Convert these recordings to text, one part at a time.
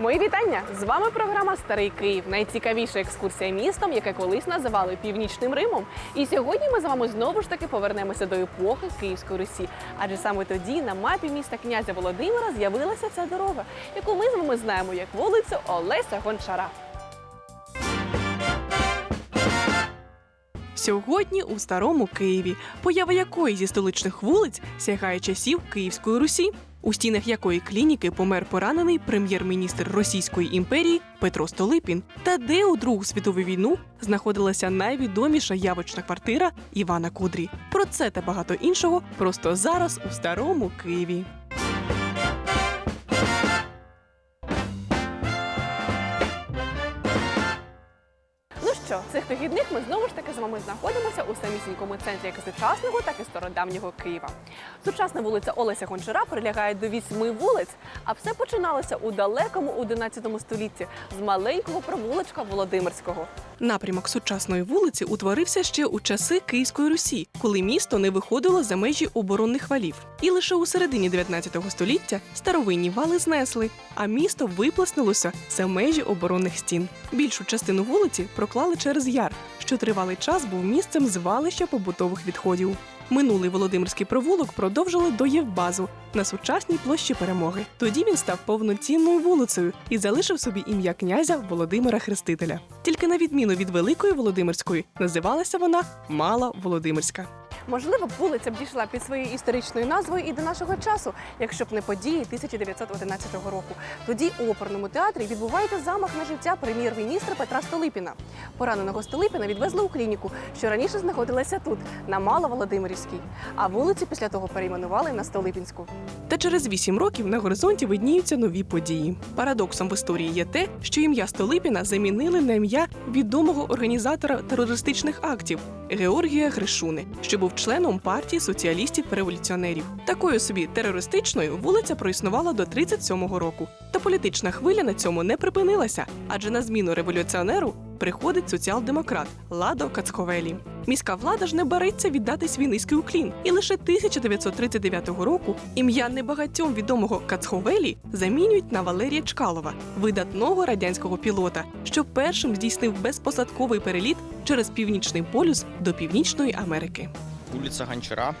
Мої вітання! З вами програма Старий Київ. Найцікавіша екскурсія містом, яке колись називали Північним Римом. І сьогодні ми з вами знову ж таки повернемося до епохи Київської Русі. Адже саме тоді на мапі міста князя Володимира з'явилася ця дорога, яку ми з вами знаємо як вулицю Олеся Гончара. Сьогодні у старому Києві, поява якої зі столичних вулиць сягає часів Київської Русі, у стінах якої клініки помер поранений прем'єр-міністр Російської імперії Петро Столипін, та де у Другу світову війну знаходилася найвідоміша явочна квартира Івана Кудрі. Про це та багато іншого просто зараз у старому Києві. Що, цих вихідних ми знову ж таки з вами знаходимося у самісінькому центрі як сучасного, так і стародавнього Києва. Сучасна вулиця Олеся Гончара прилягає до вісьми вулиць, а все починалося у далекому 11 столітті з маленького провулочка Володимирського. Напрямок сучасної вулиці утворився ще у часи Київської Русі, коли місто не виходило за межі оборонних валів. І лише у середині 19 століття старовинні вали знесли, а місто виплеснулося за межі оборонних стін. Більшу частину вулиці проклали через яр, що тривалий час був місцем звалища побутових відходів. Минулий Володимирський провулок продовжили до Євбазу на сучасній площі перемоги. Тоді він став повноцінною вулицею і залишив собі ім'я князя Володимира Хрестителя. Тільки на відміну від Великої Володимирської називалася вона Мала Володимирська. Можливо, вулиця б дійшла під своєю історичною назвою і до нашого часу, якщо б не події 1911 року. Тоді у оперному театрі відбувається замах на життя прем'єр-міністра Петра Столипіна. Пораненого Столипіна відвезли у клініку, що раніше знаходилася тут, на Маловолодимирівській. А вулицю після того перейменували на Столипінську. Та через вісім років на горизонті видніються нові події. Парадоксом в історії є те, що ім'я Столипіна замінили на ім'я відомого організатора терористичних актів Георгія Гришуни, що був членом партії соціалістів-революціонерів. Такою собі терористичною вулиця проіснувала до 37-го року. Та політична хвиля на цьому не припинилася, адже на зміну революціонеру приходить соціал-демократ Ладо Кацховелі. Міська влада ж не береться віддати свій низький уклін, і лише 1939 року ім'я небагатьом відомого Кацховелі замінюють на Валерія Чкалова, видатного радянського пілота, що першим здійснив безпосадковий переліт через північний полюс до Північної Америки Улица Гончара,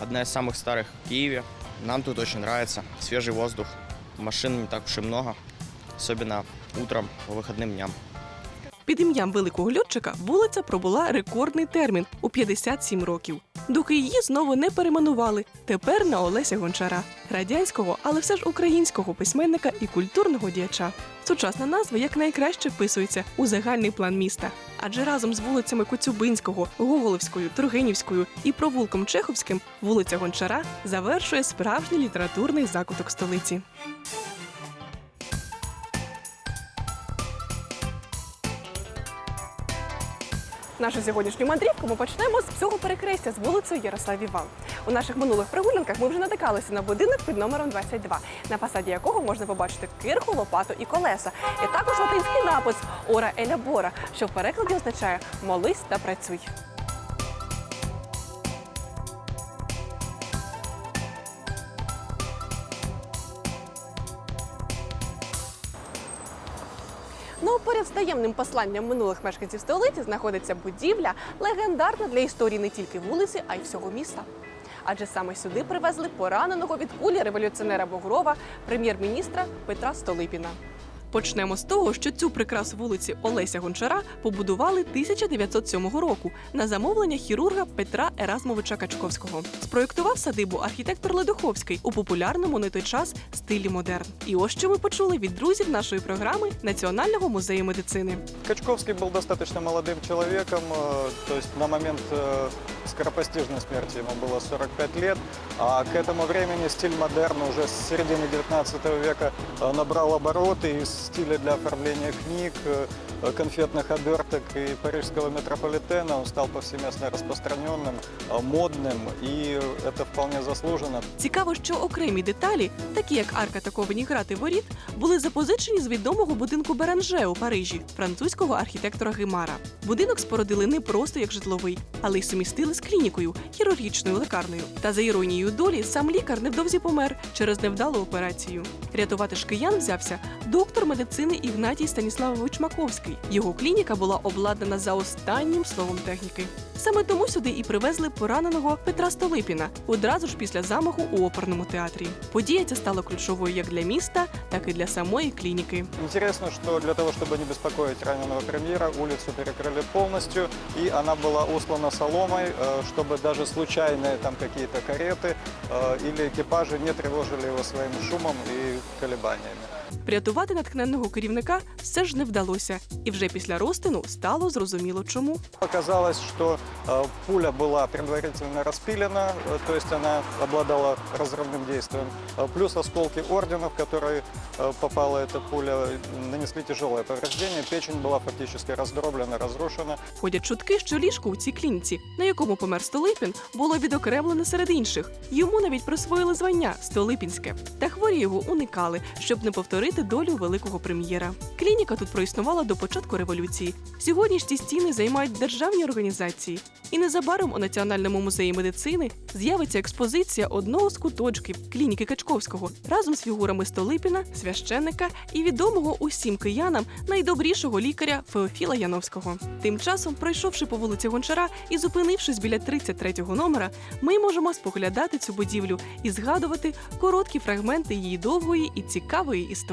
одна из самых старых в Киеве. Нам тут очень нравится. Свежий воздух, машин не так уж и много, особенно утром по выходным дням. Під ім'ям великого льотчика вулиця пробула рекордний термін у 57 років, доки її знову не перейменували. Тепер на Олеся Гончара, радянського, але все ж українського письменника і культурного діяча. Сучасна назва якнайкраще вписується у загальний план міста, адже разом з вулицями Коцюбинського, Гоголевською, Тургенівською і провулком Чеховським вулиця Гончара завершує справжній літературний закуток столиці. Нашу сьогоднішню мандрівку ми почнемо з цього перекрестя з вулицею Ярослав Іван. У наших минулих прогулянках ми вже натикалися на будинок під номером 22, на фасаді якого можна побачити кирху, лопату і колеса. І також латинський напис Ора Еля Бора, що в перекладі означає молись та працюй. Поряд з таємним посланням минулих мешканців столиці знаходиться будівля, легендарна для історії не тільки вулиці, а й всього міста. Адже саме сюди привезли пораненого від кулі революціонера Богрова, прем'єр-міністра Петра Столипіна. Почнемо з того, що цю прикрасу вулиці Олеся Гончара побудували 1907 року на замовлення хірурга Петра Еразмовича Качковського. Спроєктував садибу архітектор Ледоховський у популярному на той час стилі модерн. І ось що ми почули від друзів нашої програми Національного музею медицини. Качковский был достаточно молодым человеком, э, то есть на момент э, скоропостижной смерти ему было 45 лет, а к этому времени стиль модерн уже с середины 19 века э, набрал обороты из стиля для оформления книг, э, конфетных оберток и парижского метрополитена он стал повсеместно распространенным, э, модным, и это вполне заслуженно. Цікаво, що окремі деталі, такі як арка та ковані грати воріт, були запозичені з відомого будинку Беранже у Парижі французького архітектора Гимара. Будинок спорудили не просто як житловий, але й сумістили з клінікою, хірургічною лекарнею. Та за іронією долі сам лікар невдовзі помер через невдалу операцію. Рятувати ж киян взявся доктор медицини Ігнатій Станіславович Маковський. Його клініка була обладнана за останнім словом техніки. Саме тому сюди і привезли пораненого Петра Столипіна одразу ж після замаху у оперному театрі. Подія ця стала ключовою як для міста, так і для самої клініки. Интересно, что для того, чтобы не беспокоить раненого премьера, улицу перекрыли полностью, и она была услана соломой, э, чтобы даже случайные там какие-то кареты э, или экипажи не тревожили его своим шумом и колебаниями. Врятувати натхненного керівника все ж не вдалося, і вже після розтину стало зрозуміло, чому. Оказалось, что э, пуля была предварительно распилена, э, то есть она обладала разрывным действием. Э, Плюс осколки орденов, в которые э, попала эта пуля, нанесли тяжелое повреждение. Печень была фактически раздроблена, разрушена. Ходять чутки, що ліжко у цій клініці, на якому помер Столипін, було відокремлене серед інших. Йому навіть присвоїли звання Столипінське. Та хворі його уникали, щоб не повторити долю великого прем'єра. Клініка тут проіснувала до початку революції. Сьогодні ж ці стіни займають державні організації. І незабаром у Національному музеї медицини з'явиться експозиція одного з куточків клініки Качковського разом з фігурами Столипіна, священника і відомого усім киянам найдобрішого лікаря Феофіла Яновського. Тим часом, пройшовши по вулиці Гончара і зупинившись біля 33-го номера, ми можемо споглядати цю будівлю і згадувати короткі фрагменти її довгої і цікавої історії.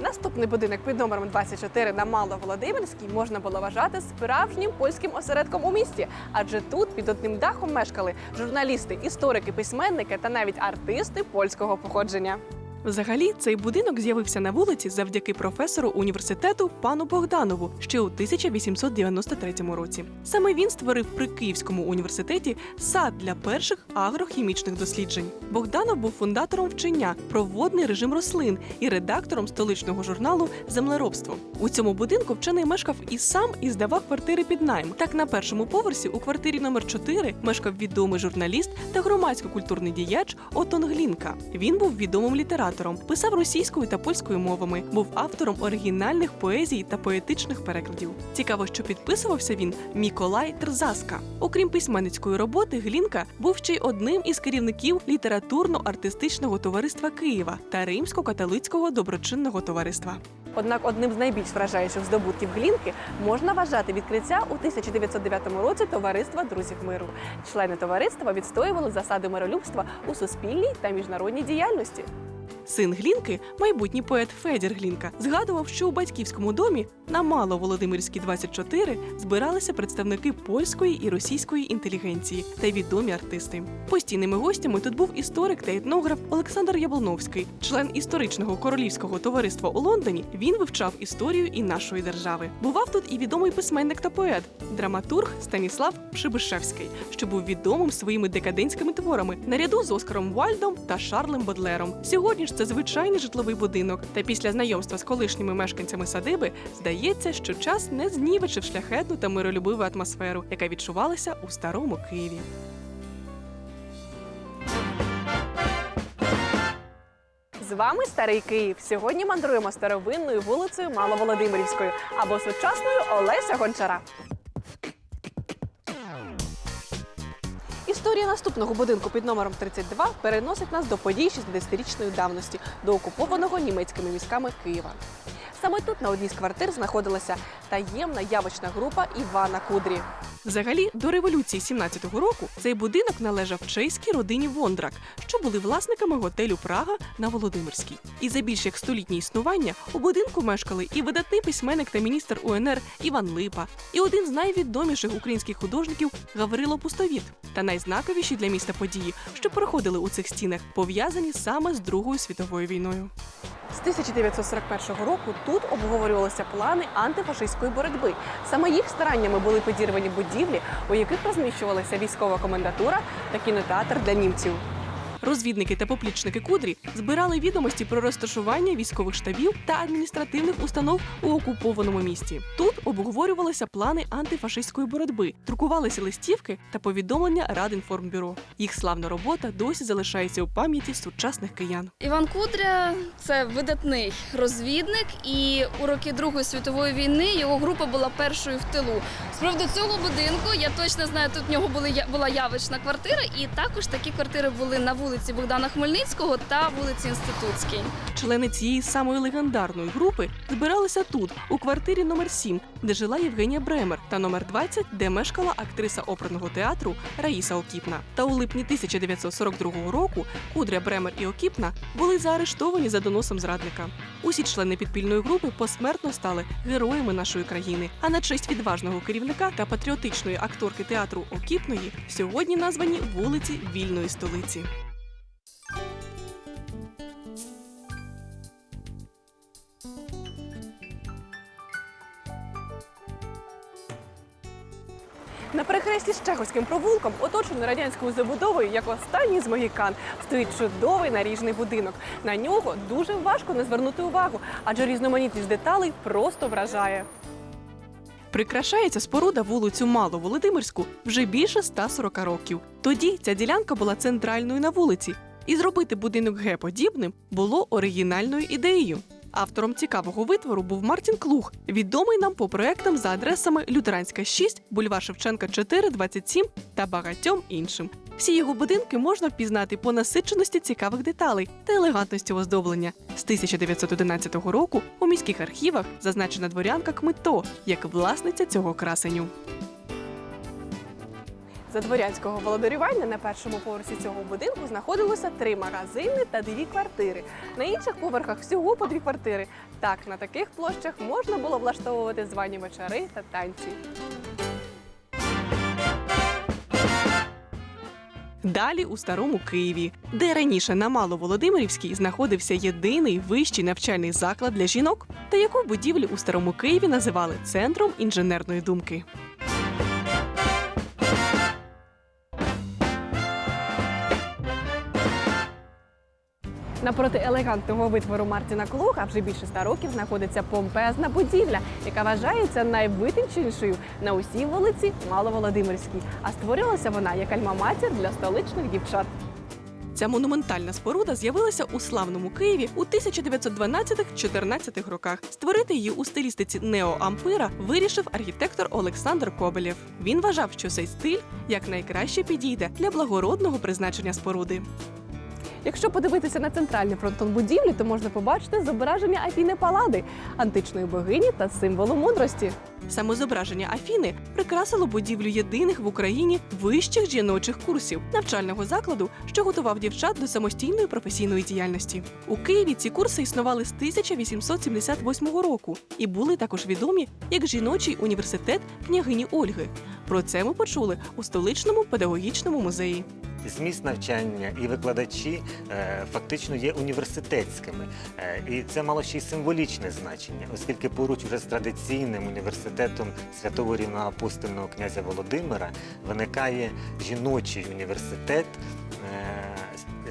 Наступний будинок під номером 24 на Маловолодимирській можна було вважати справжнім польським осередком у місті, адже тут під одним дахом мешкали журналісти, історики, письменники та навіть артисти польського походження. Взагалі, цей будинок з'явився на вулиці завдяки професору університету пану Богданову ще у 1893 році. Саме він створив при Київському університеті сад для перших агрохімічних досліджень. Богданов був фундатором вчення про водний режим рослин і редактором столичного журналу Землеробство. У цьому будинку вчений мешкав і сам і здавав квартири під найм. Так на першому поверсі у квартирі номер 4 мешкав відомий журналіст та громадсько-культурний діяч Отон Глінка. Він був відомим літератором, писав російською та польською мовами, був автором оригінальних поезій та поетичних перекладів. Цікаво, що підписувався він Міколай Трзаска. Окрім письменницької роботи, Глінка був ще й одним із керівників літературно-артистичного товариства Києва та Римсько-католицького доброчинного товариства. Однак одним з найбільш вражаючих здобутків Глінки можна вважати відкриття у 1909 році товариства друзів миру. Члени товариства відстоювали засади миролюбства у суспільній та міжнародній діяльності. Син Глінки, майбутній поет Федір Глінка, згадував, що у батьківському домі на Маловолодимирській 24 збиралися представники польської і російської інтелігенції та відомі артисти. Постійними гостями тут був історик та етнограф Олександр Яблоновський, член історичного королівського товариства у Лондоні. Він вивчав історію і нашої держави. Бував тут і відомий письменник та поет, драматург Станіслав Пшибишевський, що був відомим своїми декадентськими творами наряду з Оскаром Вальдом та Шарлем Бодлером. Сьогодні ж це звичайний житловий будинок. Та після знайомства з колишніми мешканцями садиби здається, що час не знівечив шляхетну та миролюбиву атмосферу, яка відчувалася у старому Києві. З вами старий Київ. Сьогодні мандруємо старовинною вулицею Маловолодимирівською або сучасною Олеся Гончара. Історія наступного будинку під номером 32 переносить нас до подій 60-річної давності до окупованого німецькими військами Києва. Саме тут на одній з квартир знаходилася таємна явочна група Івана Кудрі. Взагалі, до революції 17-го року цей будинок належав чеській родині Вондрак, що були власниками готелю Прага на Володимирській. І за більш як столітнє існування у будинку мешкали і видатний письменник та міністр УНР Іван Липа, і один з найвідоміших українських художників Гаврило Пустовіт, та найзнаковіші для міста події, що проходили у цих стінах, пов'язані саме з Другою світовою війною. З 1941 року тут обговорювалися плани антифашистської боротьби. Саме їх стараннями були підірвані будівлі, у яких розміщувалася військова комендатура та кінотеатр для німців. Розвідники та поплічники Кудрі збирали відомості про розташування військових штабів та адміністративних установ у окупованому місті. Тут обговорювалися плани антифашистської боротьби, друкувалися листівки та повідомлення Радінформбюро. Їх славна робота досі залишається у пам'яті сучасних киян. Іван Кудря це видатний розвідник, і у роки Другої світової війни його група була першою в тилу. З цього будинку я точно знаю, тут в нього була явична квартира, і також такі квартири були на вулиці Богдана Хмельницького та вулиці Інститутській. Члени цієї самої легендарної групи збиралися тут, у квартирі номер 7, де жила Євгенія Бремер, та номер 20, де мешкала актриса оперного театру Раїса Окіпна. Та у липні 1942 року Кудря Бремер і Окіпна були заарештовані за доносом зрадника. Усі члени підпільної групи посмертно стали героями нашої країни. А на честь відважного керівника та патріотичної акторки театру Окіпної сьогодні названі вулиці вільної столиці. На перехресті з Чеховським провулком, оточений радянською забудовою, як останній з могікан, стоїть чудовий наріжний будинок. На нього дуже важко не звернути увагу, адже різноманітність деталей просто вражає. Прикрашається споруда вулицю Маловолодимирську вже більше 140 років. Тоді ця ділянка була центральною на вулиці, і зробити будинок Г-подібним було оригінальною ідеєю. Автором цікавого витвору був Мартін Клух, відомий нам по проектам за адресами Лютеранська 6, бульвар Шевченка 4, 27 та багатьом іншим. Всі його будинки можна впізнати по насиченості цікавих деталей та елегантності оздоблення. З 1911 року у міських архівах зазначена дворянка Кмито як власниця цього красеню. За дворянського володарювання на першому поверсі цього будинку знаходилося три магазини та дві квартири. На інших поверхах всього по дві квартири. Так, на таких площах можна було влаштовувати звані вечори та танці. Далі у старому Києві, де раніше на Маловолодимирівській знаходився єдиний вищий навчальний заклад для жінок, та яку будівлю у старому Києві називали центром інженерної думки. Напроти елегантного витвору Мартіна Клуха вже більше ста років знаходиться помпезна будівля, яка вважається найвитонченішою на усій вулиці Маловолодимирській. А створилася вона як альма-матір для столичних дівчат. Ця монументальна споруда з'явилася у славному Києві у 1912-14 роках. Створити її у стилістиці неоампира вирішив архітектор Олександр Кобелєв. Він вважав, що цей стиль якнайкраще підійде для благородного призначення споруди. Якщо подивитися на центральний фронтон будівлі, то можна побачити зображення Афіни Палади, античної богині та символу мудрості. Саме зображення Афіни прикрасило будівлю єдиних в Україні вищих жіночих курсів навчального закладу, що готував дівчат до самостійної професійної діяльності. У Києві ці курси існували з 1878 року і були також відомі як жіночий університет княгині Ольги. Про це ми почули у столичному педагогічному музеї. Зміст навчання і викладачі е, фактично є університетськими, Е, і це мало ще й символічне значення, оскільки поруч уже з традиційним університетом святого рівноапостольного князя Володимира виникає жіночий університет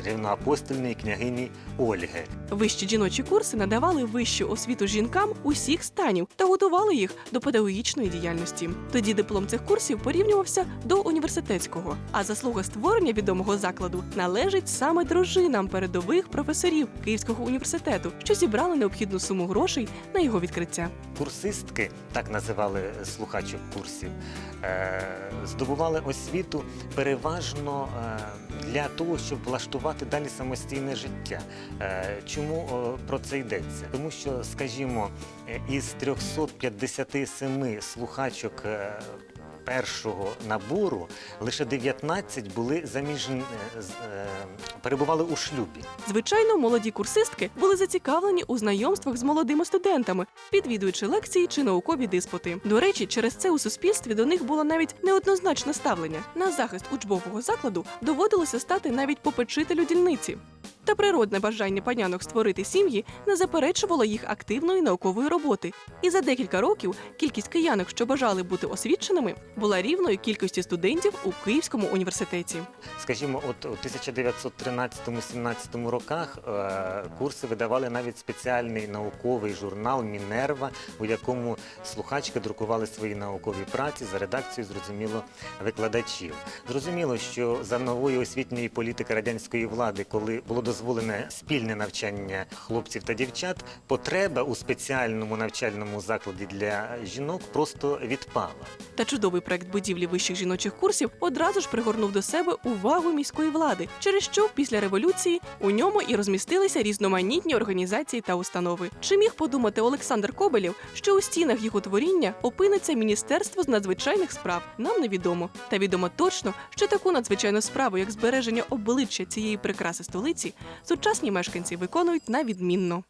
рівноапостольної княгині Ольги. Вищі жіночі курси надавали вищу освіту жінкам усіх станів та готували їх до педагогічної діяльності. Тоді диплом цих курсів порівнювався до університетського. А заслуга створення відомого закладу належить саме дружинам передових професорів Київського університету, що зібрали необхідну суму грошей на його відкриття. Курсистки, так називали слухачок курсів, е, здобували освіту переважно е, для того, щоб влаштувати далі самостійне життя. Е, Чому про це йдеться? Тому що, скажімо, е, із 357 слухачок. Першого набору лише 19 були заміжні, е, е, перебували у шлюбі. Звичайно, молоді курсистки були зацікавлені у знайомствах з молодими студентами, відвідуючи лекції чи наукові диспути. До речі, через це у суспільстві до них було навіть неоднозначне ставлення. На захист учбового закладу доводилося стати навіть попечителю дільниці. Та природне бажання панянок створити сім'ї не заперечувало їх активної наукової роботи. І за декілька років кількість киянок, що бажали бути освіченими, була рівною кількості студентів у Київському університеті. Скажімо, от у 1913-17 роках е, курси видавали навіть спеціальний науковий журнал Мінерва, у якому слухачки друкували свої наукові праці за редакцією, зрозуміло, викладачів. Зрозуміло, що за нової освітньої політики радянської влади, коли було дозволене спільне навчання хлопців та дівчат, потреба у спеціальному навчальному закладі для жінок просто відпала. Та чудовий проект будівлі вищих жіночих курсів одразу ж пригорнув до себе увагу міської влади, через що після революції у ньому і розмістилися різноманітні організації та установи. Чи міг подумати Олександр Кобелєв, що у стінах його творіння опиниться міністерство з надзвичайних справ? Нам невідомо. Та відомо точно, що таку надзвичайну справу, як збереження обличчя цієї прикраси столиці, сучасні мешканці виконують на відмінно.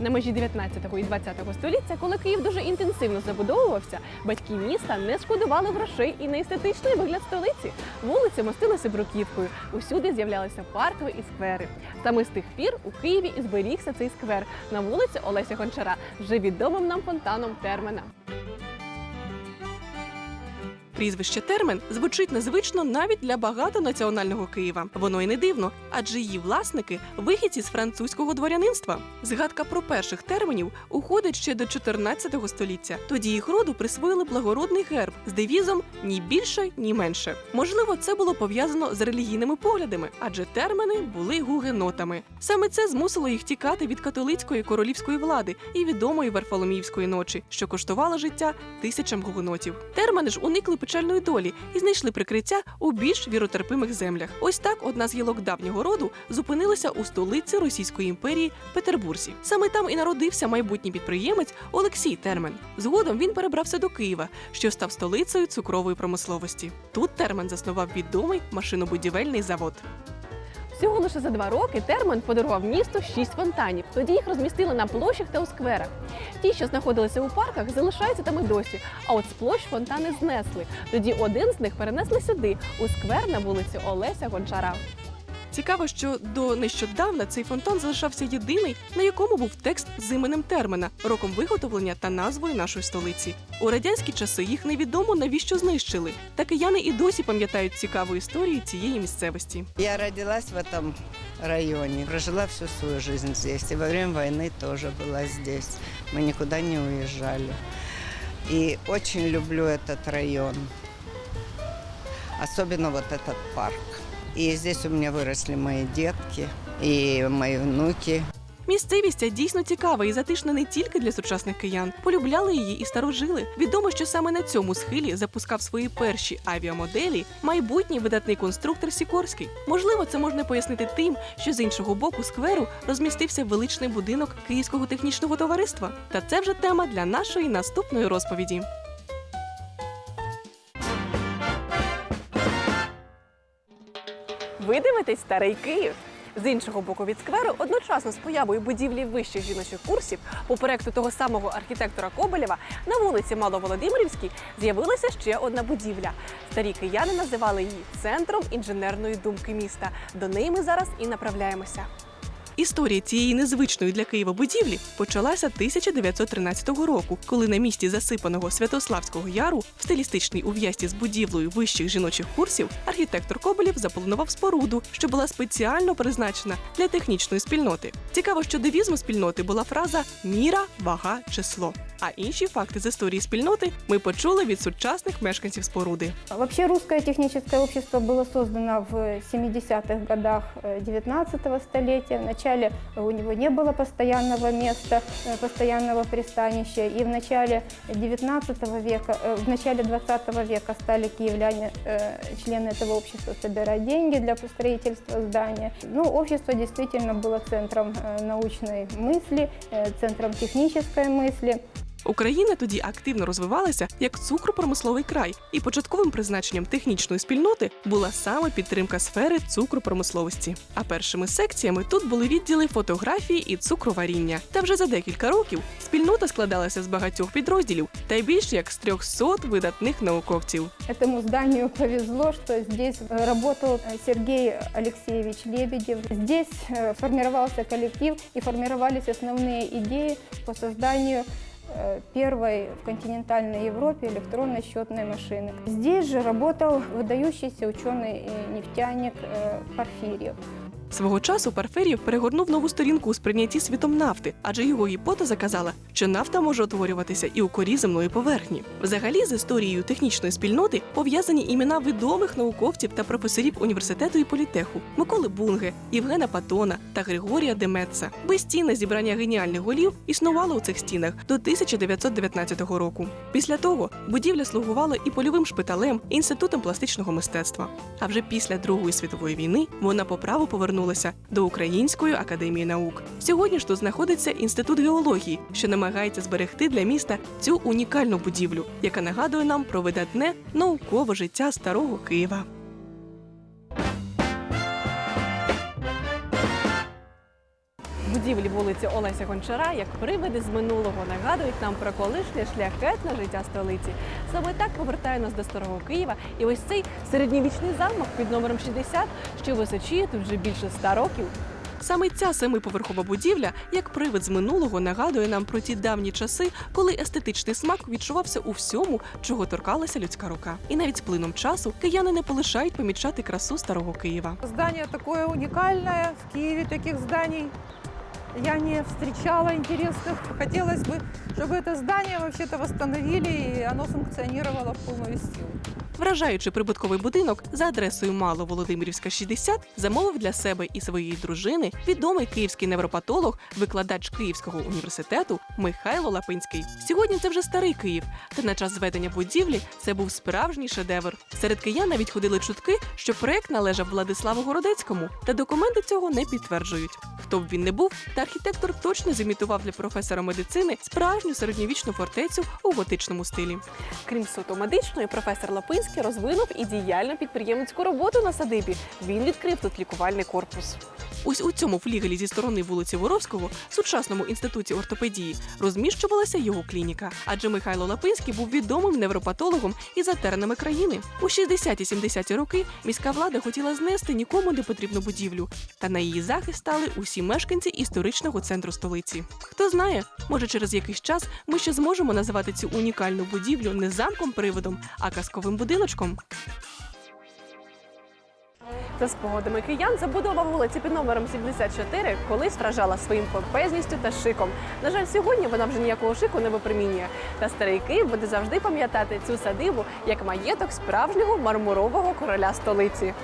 На межі 19 і 20 століття, коли Київ дуже інтенсивно забудовувався, батьки міста не шкодували грошей і на естетичний вигляд столиці. Вулиці мостилися бруківкою. Усюди з'являлися паркові і сквери. Саме з тих пір у Києві і зберігся цей сквер на вулиці Олеся Гончара, вже відомим нам фонтаном Термена. Прізвище термін звучить незвично навіть для багатонаціонального Києва. Воно й не дивно, адже її власники вихідці з французького дворянинства. Згадка про перших термінів уходить ще до 14 століття. Тоді їх роду присвоїли благородний герб з девізом ні більше, ні менше. Можливо, це було пов'язано з релігійними поглядами, адже терміни були гугенотами. Саме це змусило їх тікати від католицької королівської влади і відомої Варфоломіївської ночі, що коштувала життя тисячам гугенотів. Термини ж уникли печальної долі і знайшли прикриття у більш віротерпимих землях. Ось так одна з гілок давнього роду зупинилася у столиці Російської імперії Петербурзі. Саме там і народився майбутній підприємець Олексій Термен. Згодом він перебрався до Києва, що став столицею цукрової промисловості. Тут Термен заснував відомий машинобудівельний завод. Всього лише за два роки термін подарував місту шість фонтанів. Тоді їх розмістили на площах та у скверах. Ті, що знаходилися у парках, залишаються там і досі. А от з площ фонтани знесли. Тоді один з них перенесли сюди, у сквер на вулицю Олеся Гончара. Цікаво, що до нещодавна цей фонтан залишався єдиний, на якому був текст з іменем термина, роком виготовлення та назвою нашої столиці. У радянські часи їх невідомо навіщо знищили. Та кияни і досі пам'ятають цікаву історію цієї місцевості. Я родилась в этом районе, прожила всю свою жизнь здесь. И во время войны тоже была здесь. Мы никуда не уезжали. И очень люблю этот район. Особенно вот этот парк. И здесь у меня выросли мои детки и мои внуки. Місцевість дійсно цікава і затишна не тільки для сучасних киян. Полюбляли її і старожили. Відомо, що саме на цьому схилі запускав свої перші авіамоделі майбутній видатний конструктор Сікорський. Можливо, це можна пояснити тим, що з іншого боку скверу розмістився величний будинок Київського технічного товариства. Та це вже тема для нашої наступної розповіді. Ви дивитесь старий Київ. З іншого боку від скверу, одночасно з появою будівлі вищих жіночих курсів по проекту того самого архітектора Коболєва на вулиці Маловолодимирівській з'явилася ще одна будівля. Старі кияни називали її центром інженерної думки міста. До неї ми зараз і направляємося. Історія цієї незвичної для Києва будівлі почалася 1913 року, коли на місці засипаного Святославського яру в стилістичній ув'язці з будівлею вищих жіночих курсів архітектор Коболєв запланував споруду, що була спеціально призначена для технічної спільноти. Цікаво, що девізом спільноти була фраза міра, вага, число. А інші факти з історії спільноти ми почули від сучасних мешканців споруди. Вообще русское техническое общество было создано в 70-х годах э, 19 столетия. Вначале у него не было постоянного места, э, постоянного пристанища. И в начале 19 века, э, в начале 20 века стали киевляне, э, члены этого общества, собирать деньги для строительства здания. Ну, общество действительно было центром э, научной мысли, э, центром технической мысли. Україна тоді активно розвивалася як цукропромисловий край, і початковим призначенням технічної спільноти була саме підтримка сфери цукропромисловості. А першими секціями тут були відділи фотографії і цукроваріння. Та вже за декілька років спільнота складалася з багатьох підрозділів та й більш як з 300 видатних науковців. Этому зданию повезло, что здесь э, работал э, Сергей Алексеевич Лебедев. Здесь э, формировался коллектив и формировались основные идеи по созданию э, первой в континентальной Европе электронной счетной машины. Здесь же работал выдающийся ученый и нефтяник э, Порфирьев. Свого часу Парферів перегорнув нову сторінку у сприйнятті світом нафти, адже його гіпотеза казала, що нафта може утворюватися і у корі земної поверхні. Взагалі, з історією технічної спільноти пов'язані імена відомих науковців та професорів університету і політеху Миколи Бунге, Євгена Патона та Григорія Деметца. Безцінне зібрання геніальних голів існувало у цих стінах до 1919 року. Після того будівля слугувала і польовим шпиталем, і інститутом пластичного мистецтва. А вже після Другої світової війни вона по праву повернулася до Української академії наук. Сьогодні ж тут знаходиться інститут геології, що намагається зберегти для міста цю унікальну будівлю, яка нагадує нам про видатне наукове життя старого Києва. Будівлі вулиці Олеся Гончара, як привиди з минулого, нагадують нам про колишнє шляхетне життя столиці. Саме так повертає нас до старого Києва. І ось цей середньовічний замок під номером 60, що височіє тут вже більше ста років. Саме ця семиповерхова будівля, як привид з минулого, нагадує нам про ті давні часи, коли естетичний смак відчувався у всьому, чого торкалася людська рука. І навіть з плином часу кияни не полишають помічати красу старого Києва. Здание такое уникальное. В Киеве таких зданий я не встречала интересных. Хотелось бы, чтобы это здание вообще-то восстановили, и оно функционировало в полную силу. Вражаючи прибутковий будинок за адресою Мало Володимирівська 60, замовив для себе і своєї дружини відомий київський невропатолог, викладач Київського університету Михайло Лапинський. Сьогодні це вже старий Київ, та на час зведення будівлі це був справжній шедевр. Серед киян навіть ходили чутки, що проект належав Владиславу Городецькому, та документи цього не підтверджують. Хто б він не був, та архітектор точно зімітував для професора медицини справжню середньовічну фортецю у готичному стилі. Крім суто медичної, професор Лапинський розвинув і діяльну підприємницьку роботу на садибі. Він відкрив тут лікувальний корпус. Ось у цьому флігелі зі сторони вулиці Воровського, сучасному інституті ортопедії, розміщувалася його клініка. Адже Михайло Лапинський був відомим невропатологом і за теренами країни. У 60-70-ті роки міська влада хотіла знести нікому не потрібну будівлю, та на її захист стали усі мешканці історичного центру столиці. Хто знає, може через якийсь час ми ще зможемо називати цю унікальну будівлю не замком приводом, а казковим будиночком. За спогадами киян забудова вулиці під номером 74 колись вражала своїм помпезністю та шиком. На жаль, сьогодні вона вже ніякого шику не випромінює. Та старий Київ буде завжди пам'ятати цю садибу як маєток справжнього мармурового короля столиці.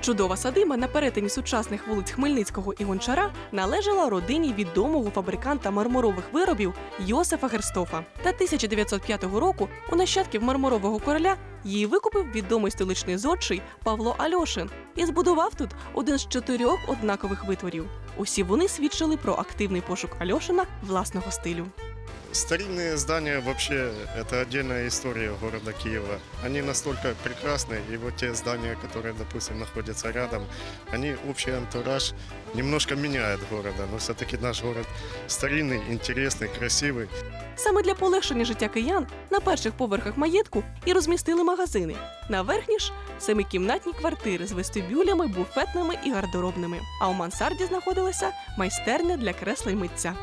Чудова садиба на перетині сучасних вулиць Хмельницького і Гончара належала родині відомого фабриканта мармурових виробів Йосифа Герстофа. Та 1905 року у нащадків мармурового короля її викупив відомий столичний зодчий Павло Альошин і збудував тут один з чотирьох однакових витворів. Усі вони свідчили про активний пошук Альошина власного стилю. Старинные здания вообще это отдельная история города Киева. Они настолько прекрасны, и вот те здания, которые, допустим, находятся рядом, они общий антураж немножко меняют города, но все-таки наш город старинный, интересный, красивый. Саме для полегшення життя киян на перших поверхах маєтку і розмістили магазини. На верхні ж семикімнатні квартири з вестибюлями, буфетними і гардеробними. А у мансарді знаходилася майстерня для кресла й митця.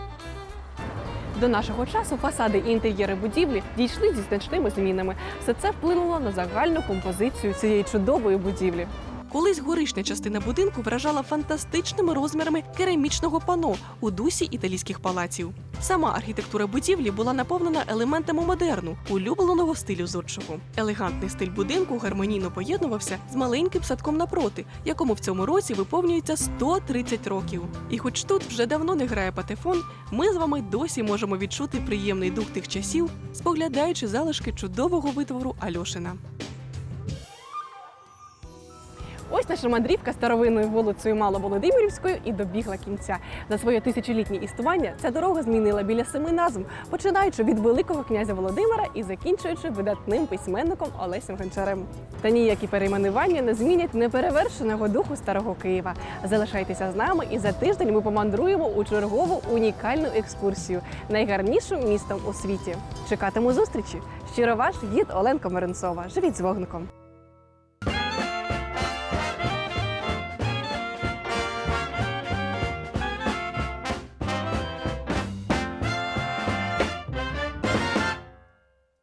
До нашого часу фасади і інтер'єри будівлі дійшли зі значними змінами. Все це вплинуло на загальну композицію цієї чудової будівлі. Колись горишня частина будинку вражала фантастичними розмірами керамічного пано у дусі італійських палаців. Сама архітектура будівлі була наповнена елементами модерну, улюбленого стилю зодчого. Елегантний стиль будинку гармонійно поєднувався з маленьким садком напроти, якому в цьому році виповнюється 130 років. І хоч тут вже давно не грає патефон, ми з вами досі можемо відчути приємний дух тих часів, споглядаючи залишки чудового витвору Альошина. Ось наша мандрівка старовинною вулицею Маловолодимирівською і добігла кінця. За своє тисячолітнє існування ця дорога змінила біля семи назв, починаючи від великого князя Володимира і закінчуючи видатним письменником Олесем Гончарем. Та ніякі перейменування не змінять неперевершеного духу старого Києва. Залишайтеся з нами, і за тиждень ми помандруємо у чергову унікальну екскурсію найгарнішим містом у світі. Чекатиму зустрічі. Щиро ваш гід Оленка Миренцова. Живіть з вогником.